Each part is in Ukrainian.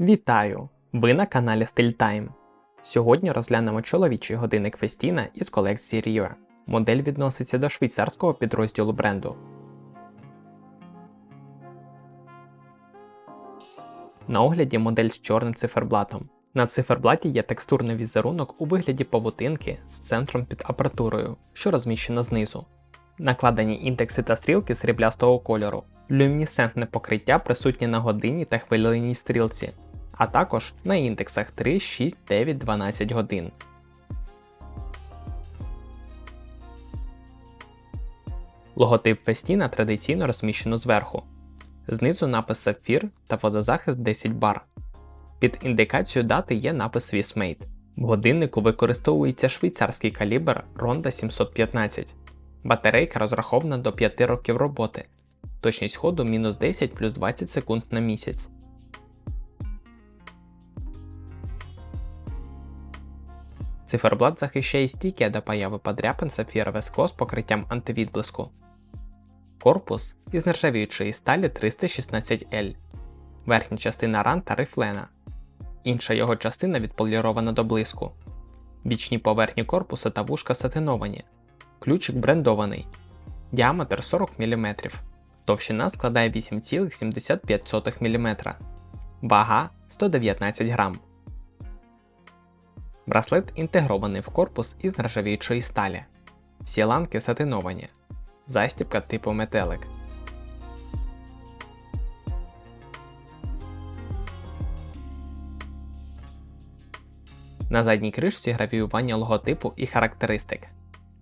Вітаю! Ви на каналі StyleTime. Сьогодні розглянемо чоловічий годинник Festina із колекції Rio. Модель відноситься до швейцарського підрозділу бренду. На огляді модель з чорним циферблатом. На циферблаті є текстурний візерунок у вигляді павутинки з центром під апаратурою, що розміщена знизу. Накладені індекси та стрілки сріблястого кольору. Люмінесцентне покриття присутнє на годині та хвилинній стрілці, а також на індексах 3, 6, 9, 12 годин. Логотип Фестіна традиційно розміщено зверху. Знизу напис Сапфір та водозахист 10 бар. Під індикацією дати є напис Swissmade. В годиннику використовується швейцарський калібр Ronda 715. Батарейка розрахована до 5 років роботи. Точність ходу мінус 10 плюс 20 секунд на місяць. Циферблат захищає стійке до появи подряпин сапфірове скло з покриттям антивідблиску. Корпус із нержавіючої сталі 316L. Верхня частина ран та рифлена. Інша його частина відполірована до блиску. Бічні поверхні корпуса та вушка сатиновані. Ключик брендований. Діаметр 40 мм. Товщина складає 8,75 мм. Вага 119 грам. Браслет інтегрований в корпус із нержавіючої сталі. Всі ланки сатиновані. Застібка типу метелик. На задній кришці гравіювання логотипу і характеристик.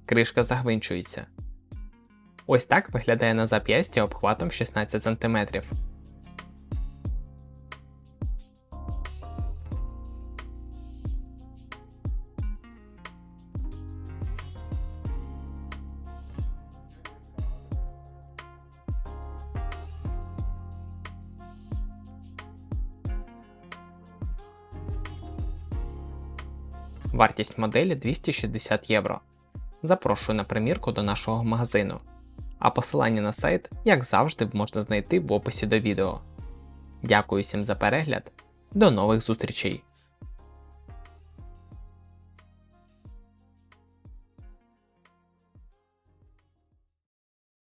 Кришка загвинчується. Ось так виглядає на зап'ясті обхватом 16 см. Вартість моделі 260 євро. Запрошую на примірку до нашого магазину. А посилання на сайт, як завжди, можна знайти в описі до відео. Дякую всім за перегляд. До нових зустрічей!